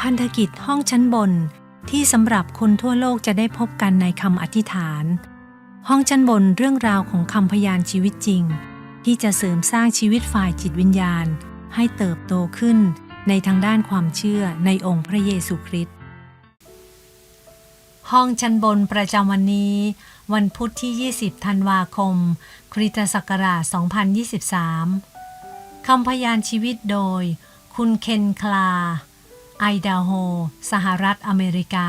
พันธกิจห้องชั้นบนที่สำหรับคนทั่วโลกจะได้พบกันในคำอธิษฐาน ห้องชั้นบนเรื่องราวของคำพยานชีวิตจริง ที่จะเสริมสร้างชีวิตฝ่ายจิตวิญญาณ ให้เติบโตขึ้นในทางด้านความเชื่อในองค์พระเยซูคริสต์ห้องชั้นบนประจำวันนี้ วันพุธที่ 20 ธันวาคม คริสตศักราช 2023 คำพยานชีวิตโดย คุณเคนคลา ไอดาโฮ สหรัฐอเมริกา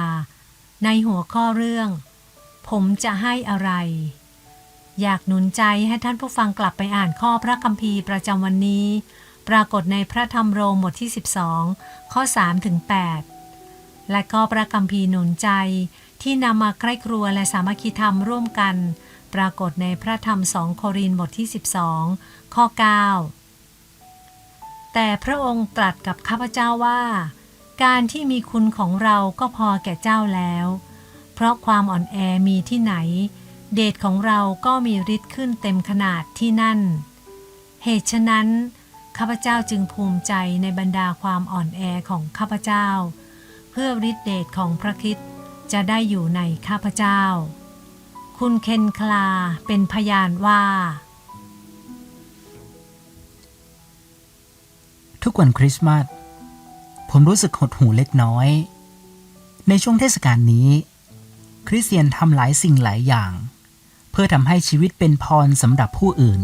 ในหัวข้อเรื่อง ผมจะให้อะไร อยากหนุนใจให้ท่านผู้ฟังกลับไปอ่านข้อพระคัมภีร์ประจำวันนี้ ปรากฏในพระธรรมโรมบทที่ 12 ข้อ3ถึง8และก็พระคัมภีร์หนุนใจที่นำมาใกล้ครัวและสามัคคีธรรมร่วมกัน ปรากฏในพระธรรมสองโครินบทที่ 12 ข้อ 9 แต่พระองค์ตรัสกับข้าพเจ้าว่า การที่มีคุณของเราก็พอแก่เจ้าแล้ว เพราะความอ่อนแอมีที่ไหน เดชของเราก็มีฤทธิ์ขึ้นเต็มขนาดที่นั่น เหตุฉะนั้นข้าพเจ้าจึงภูมิใจในบรรดาความอ่อนแอของข้าพเจ้า เพื่อฤทธิเดชของพระคริสต์จะได้อยู่ในข้าพเจ้า คุณเคนคลาเป็นพยานว่า ทุกวันคริสต์มาส ผมรู้สึกหดหู่เล็กน้อย ในช่วงเทศกาลนี้ คริสเตียนทำหลายสิ่งหลายอย่าง เพื่อทำให้ชีวิตเป็นพรสำหรับผู้อื่น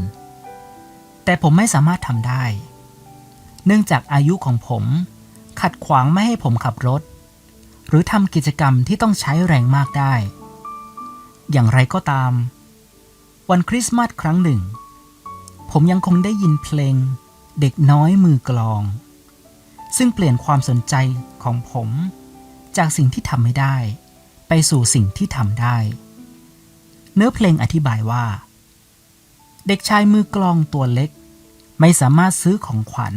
แต่ผมไม่สามารถทำได้ เนื่องจากอายุของผมขัดขวางไม่ให้ผมขับรถ หรือทำกิจกรรมที่ต้องใช้แรงมากได้ อย่างไรก็ตาม วันคริสต์มาสครั้งหนึ่ง ผมยังคงได้ยินเพลงเด็กน้อยมือกลอง ซึ่งเปลี่ยนความสนใจของผม จากสิ่งที่ทำไม่ได้ ไปสู่สิ่งที่ทำได้ เนื้อเพลงอธิบายว่า เด็กชายมือกลองตัวเล็ก ไม่สามารถซื้อของขวัญ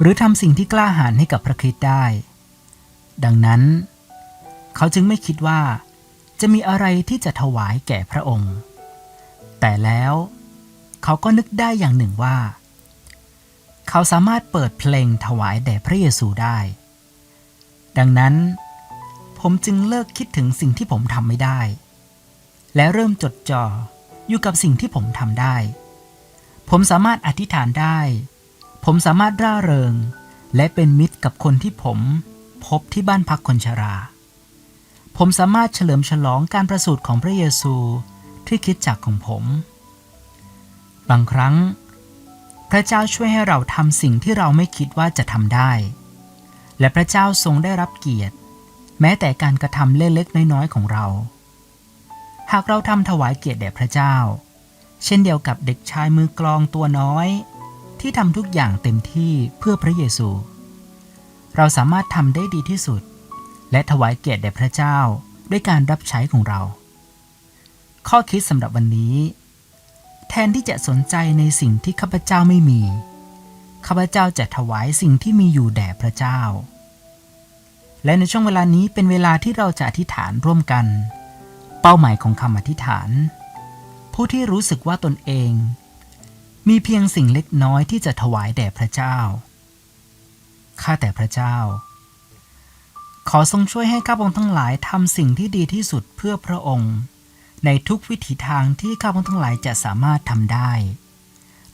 หรือทำสิ่งที่กล้าหาญให้กับพระคริสต์ได้ ดังนั้น เขาจึงไม่คิดว่า จะมีอะไรที่จะถวายแก่พระองค์ แต่แล้วเขาก็นึกได้อย่างหนึ่งว่า เขาสามารถเปิดเพลงถวายแด่พระเยซูได้ ดังนั้น ผมจึงเลิกคิดถึงสิ่งที่ผมทำไม่ได้ และเริ่มจดจ่ออยู่กับสิ่งที่ผมทำได้ ผมสามารถอธิษฐานได้ ผมสามารถร่าเริง และเป็นมิตรกับคนที่ผมพบที่บ้านพักคนชรา ผมสามารถเฉลิมฉลองการประสูติของพระเยซูที่คิดจักของผม บางครั้ง พระเจ้าช่วยให้เราทำสิ่งที่เราไม่คิดว่าจะทำได้ และพระเจ้าทรงได้รับเกียรติ แม้แต่การกระทำเล็กๆน้อยๆของเรา หากเราทำถวายเกียรติแด่พระเจ้า เช่นเดียวกับเด็กชายมือกลองตัวน้อย ที่ทำทุกอย่างเต็มที่เพื่อพระเยซู เราสามารถทำได้ดีที่สุด และถวายเกียรติแด่พระเจ้าด้วยการรับใช้ของเรา ข้อคิดสำหรับวันนี้ นที่จะสนใจในสิ่งที่ข้าพเจ้าไม่มี ข้าพเจ้าจะถวายสิ่งที่มีอยู่แด่พระเจ้า และในช่วงเวลานี้เป็นเวลาที่เราจะอธิษฐานร่วมกัน เป้าหมายของคำอธิษฐาน ผู้ที่รู้สึกว่าตนเอง มีเพียงสิ่งเล็กน้อยที่จะถวายแด่พระเจ้า ข้าแต่พระเจ้า ขอทรงช่วยให้ข้าพงทั้งหลายทำสิ่งที่ดีที่สุดเพื่อพระองค์ ในทุกวิถีทางที่ข้าพงทั้งหลายจะสามารถทำได้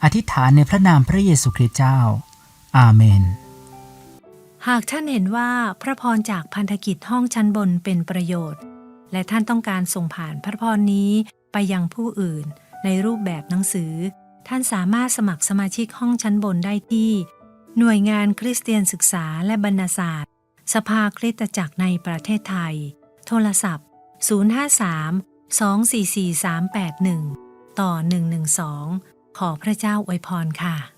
อธิษฐานในพระนามพระเยซูคริสต์เจ้า อาเมน หากท่านเห็นว่าพระพรจากพันธกิจห้องชั้นบนเป็นประโยชน์ และท่านต้องการส่งผ่านพระพรนี้ไปยังผู้อื่น ในรูปแบบหนังสือ ท่านสามารถสมัครสมาชิกห้องชั้นบนได้ที่ หน่วยงานคริสเตียนศึกษาและบรรณศาสตร์ สภาคริสตจักรในประเทศไทย โทรศัพท์ 053 244 381 ต่อ 112 ขอพระเจ้าอวยพรค่ะ